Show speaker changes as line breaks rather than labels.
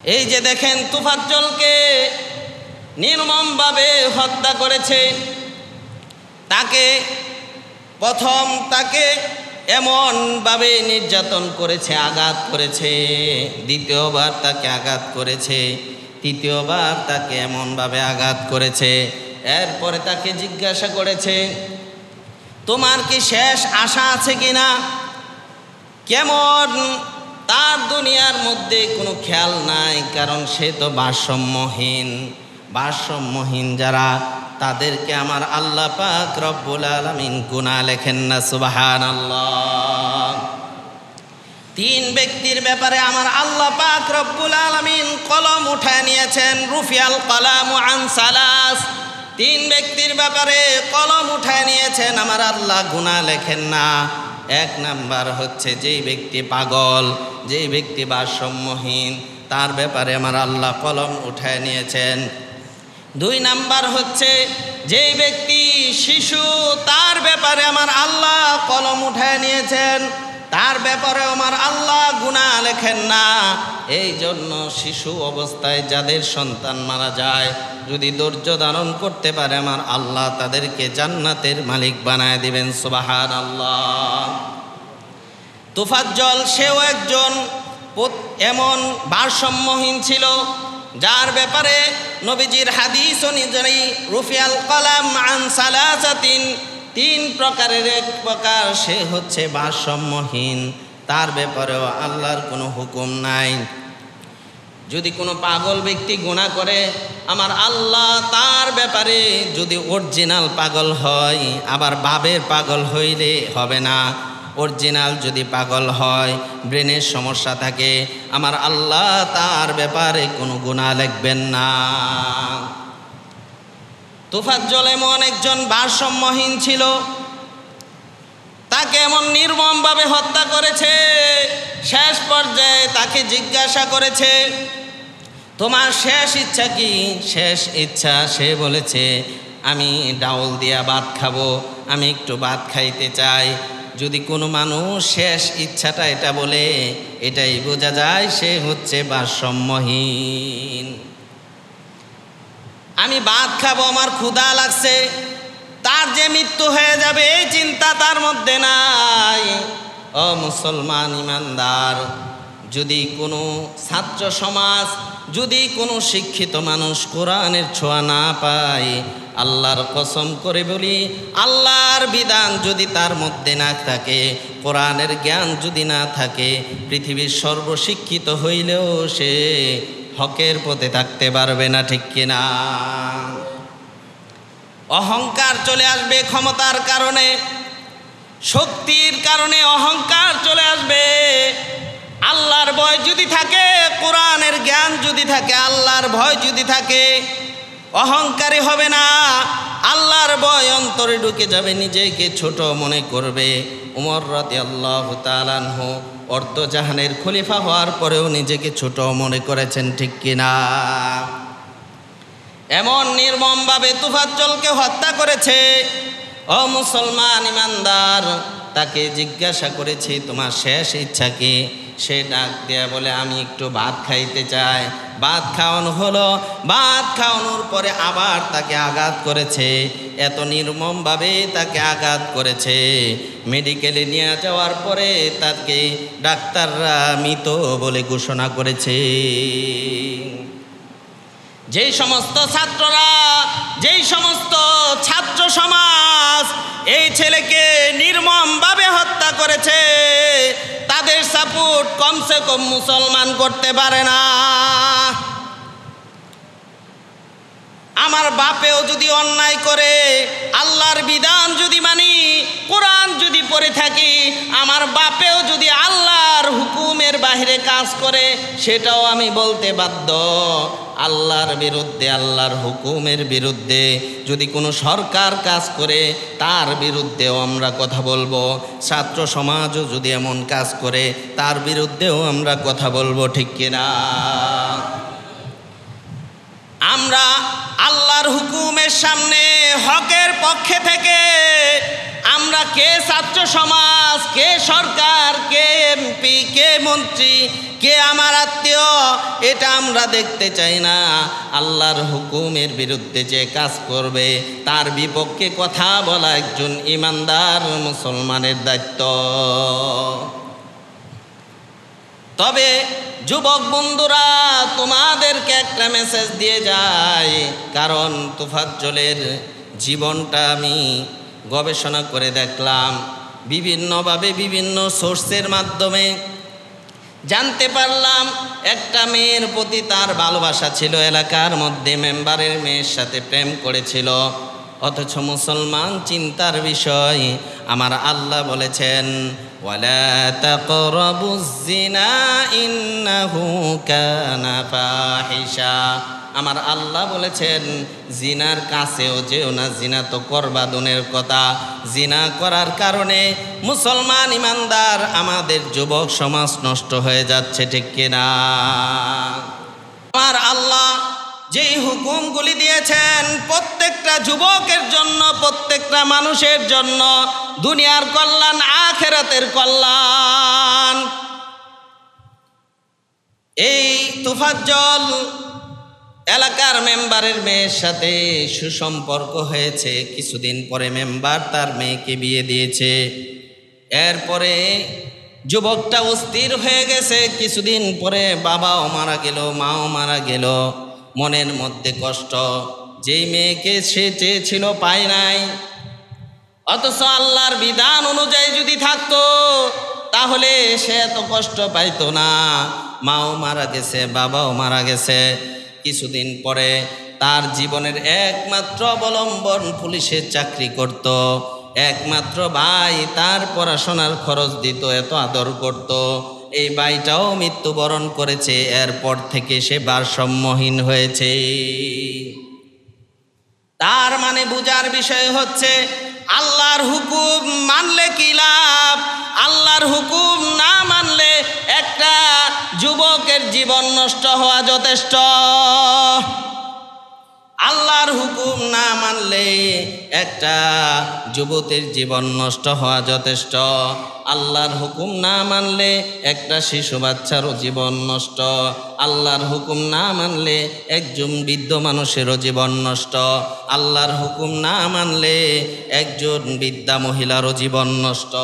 এই যে দেখেন তুফাজ্জলকে নির্মমভাবে হত্যা করেছে। তাকে, প্রথম তাকে এমনভাবে নির্যাতন করেছে, আঘাত করেছে। দ্বিতীয়বার তাকে আঘাত করেছে, তৃতীয়বার তাকে এমনভাবে আঘাত করেছে। এরপরে তাকে জিজ্ঞাসা করেছে, তোমার কি শেষ আশা আছে কিনা? কেমন তার দুনিয়ার মধ্যে কোনো খেয়াল নাই, কারণ সে তো ভারসাম্যহীন। ভারসাম্যহীন যারা, তাদেরকে আমার আল্লাহ পাক রব্বুল আলমিন গুণা লেখেন না সুবাহান তিন ব্যক্তির ব্যাপারে আমার আল্লাহ পাক রব্বুল আলমিন কলম উঠায় নিয়েছেন, রুফিয়াল কলাম আন সালাস। তিন ব্যক্তির ব্যাপারে কলম উঠায় নিয়েছেন, আমার আল্লাহ গুণা লেখেন না। এক নাম্বার হচ্ছে যেই ব্যক্তি পাগল যেই ব্যক্তি ভারসাম্যহীন, তার ব্যাপারে আমার আল্লাহ কলম উঠায় নিয়েছেন। দুই নাম্বার হচ্ছে, যেই ব্যক্তি শিশু, তার ব্যাপারে আমার আল্লাহ কলম উঠায় নিয়েছেন। তার ব্যাপারে আমার আল্লাহ গুণা লেখেন না। এই জন্য শিশু অবস্থায় যাদের সন্তান মারা যায়, যদি ধৈর্য ধারণ করতে পারে, আমার আল্লাহ তাদেরকে জান্নাতের মালিক বানায় দিবেন। সুবাহান আল্লাহ তুফাজ্জল সেও একজন এমন ভারসাম্যহীন ছিল, যার ব্যাপারে নবীজির হাদিস অনুযায়ী রুফিয়াল কলাম আন সালাসাতিন, তিন প্রকারের এক প্রকার সে হচ্ছে ভারসাম্যহীন, তার ব্যাপারেও আল্লাহর কোনো হুকুম নাই। যদি কোনো পাগল ব্যক্তি গুণা করে, আমার আল্লাহ তার ব্যাপারে যদি অরিজিনাল পাগল হয়, আবার বাবের পাগল হইলে হবে না। অরিজিনাল যদি পাগল হয়, ব্রেনের সমস্যা থাকে, আমার আল্লাহ তার ব্যাপারে কোনো গুণা লিখবেন না। তুফাজ্জল এমন একজন ভারসাম্যহীন ছিল, তাকে এমন নির্মমভাবে হত্যা করেছে, শেষ পর্যায়ে তাকে জিজ্ঞাসা করেছে, তোমার শেষ ইচ্ছা কি? শেষ ইচ্ছা, সে বলেছে, আমি ডাউল দিয়া ভাত খাব, আমি একটু ভাত খাইতে চাই। যদি কোনো মানুষ শেষ ইচ্ছাটা এটা বলে, এটাই বোঝা যায় সে হচ্ছে ভারসাম্যহীন। আমি ভাত খাব, আমার ক্ষুদা লাগছে, তার যে মৃত্যু হয়ে যাবে এই চিন্তা তার মধ্যে নাই। ও মুসলমান ইমানদার যদি কোনো ছাত্র সমাজ, যদি কোনো শিক্ষিত মানুষ কোরআনের ছোঁয়া না পায়, আল্লাহর কসম করে বলি, আল্লাহর বিধান যদি তার মধ্যে না থাকে, কোরআনের জ্ঞান যদি না থাকে, পৃথিবীর সর্বশিক্ষিত হইলেও সে হকের পথে থাকতে পারবে না, ঠিক কিনা? অহংকার চলে আসবে ক্ষমতার কারণে, শক্তির কারণে অহংকার চলে আসবে। আল্লাহর ভয় যদি থাকে, কোরআনের জ্ঞান যদি থাকে, আল্লাহর ভয় যদি থাকে, অহংকারী হবে না। আল্লাহর ভয় অন্তরে ঢুকে যাবে, নিজেকে ছোট মনে করবে। উমর রাতে আল্লাহ তালানহ অর্ধজাহানের খলিফা হওয়ার পরেও নিজেকে ছোট মনে করেছেন, ঠিক কিনা? এমন নির্মমভাবে তুফাজ্জলকে হত্যা করেছে। ও মুসলমান ইমানদার তাকে জিজ্ঞাসা করেছি, তোমার শেষ ইচ্ছা কি? সে ডাক দেয়া বলে, আমি একটু ভাত খাইতে চাই। ভাত খাওয়ানো হলো। ভাত খাওয়ানোর পরে আবার তাকে আঘাত করেছে। এত নির্মমভাবে তাকে আঘাত করেছে। মেডিকেলে নিয়ে যাওয়ার পরে তাকে ডাক্তাররা মৃত বলে ঘোষণা করেছে। যেই সমস্ত ছাত্ররা, যেই সমস্ত ছাত্র সমাজ, এই ছেলেকে হত্যা করেছে, তাদের সাপোর্ট কমসে কম মুসলমান করতে পারে না। আমার বাপেও যদি অন্যায় করে, আল্লাহর বিধান যদি মানি, কোরআন যদি পড়ে থাকি, আমার বাপেও যদি হুকুমের বাহিরে কাজ করে, সেটাও আমি বলতে বাধ্য। আল্লাহর বিরুদ্ধে, আল্লাহর হুকুমের বিরুদ্ধে যদি কোনো সরকার কাজ করে, তার বিরুদ্ধেও আমরা কথা বলব। ছাত্র সমাজও যদি এমন কাজ করে, তার বিরুদ্ধেও আমরা কথা বলব, ঠিক কিনা আমরা আল্লাহর হুকুমের সামনে, হকের পক্ষে থেকে আমরা কে ছাত্র সমাজ, কে সরকার, কে এমপি, কে মন্ত্রী, কে আমার আত্মীয়, এটা আমরা দেখতে চাই না। আল্লাহর হুকুমের বিরুদ্ধে যে কাজ করবে, তার বিপক্ষে কথা বলা একজন ইমানদার মুসলমানের দায়িত্ব। তবে যুবক বন্ধুরা, তোমাদেরকে একটা মেসেজ দিয়ে যায় কারণ তুফাজ্জলের জীবনটা আমি গবেষণা করে দেখলাম, বিভিন্নভাবে বিভিন্ন সোর্সের মাধ্যমে। জানতে পারলাম, একটা মেয়ের প্রতি তার ভালোবাসা ছিল, এলাকার মধ্যে মেম্বারের মেয়ের সাথে প্রেম করেছিল। অথচ মুসলমান চিন্তার বিষয়। আমার আল্লাহ বলেছেন আমার আল্লাহ বলেছেন জিনার কাছেও যেও না জিনা তো করবাদনের কথা জিনা করার কারণে মুসলমান ইমানদার আমাদের যুবক সমাজ নষ্ট হয়ে যাচ্ছে ঠিক কিনা যেই হুকুমগুলি দিয়েছেন প্রত্যেকটা যুবকের জন্য, প্রত্যেকটা মানুষের জন্য, দুনিয়ার কল্যাণ, আখেরাতের কল্যাণ। এই তুফাজ্জল এলাকার মেম্বারের মেয়ের সাথে সুসম্পর্ক হয়েছে। কিছুদিন পরে মেম্বার তার মেয়েকে বিয়ে দিয়েছে। এরপরে যুবকটা অস্থির হয়ে গেছে। কিছুদিন পরে বাবাও মারা গেল, মাও মারা গেল। মনের মধ্যে কষ্ট। যেই মেয়েকে সে চেয়েছিল পায় নাই। অথচ আল্লাহর বিধান অনুযায়ী যদি থাকতো, তাহলে সে এত কষ্ট পাইতো না। মাও মারা গেছে, বাবাও মারা গেছে। কিছুদিন পরে তার জীবনের একমাত্র অবলম্বন পুলিশের চাকরি করত। একমাত্র ভাই তার পড়াশোনার খরচ দিত, এত আদর করত। এই ভাইটাও মৃত্যুবরণ করেছে, এরপর থেকে সে ভারসাম্যহীন হয়েছে। তার মানে বুজার বিষয় হচ্ছে, আল্লাহর হুকুম মানলে কি লাভ? আল্লাহর হুকুম না মানলে একটা যুবকের জীবন নষ্ট হওয়া যথেষ্ট। আল্লাহর হুকুম না মানলে একটা যুবতীর জীবন নষ্ট হওয়া যথেষ্ট। আল্লাহর হুকুম না মানলে একটা শিশু বাচ্চারও জীবন নষ্ট। আল্লাহর হুকুম না মানলে একজন বৃদ্ধ মানুষেরও জীবন নষ্ট। আল্লাহর হুকুম না মানলে একজন বৃদ্ধা মহিলারও জীবন নষ্ট।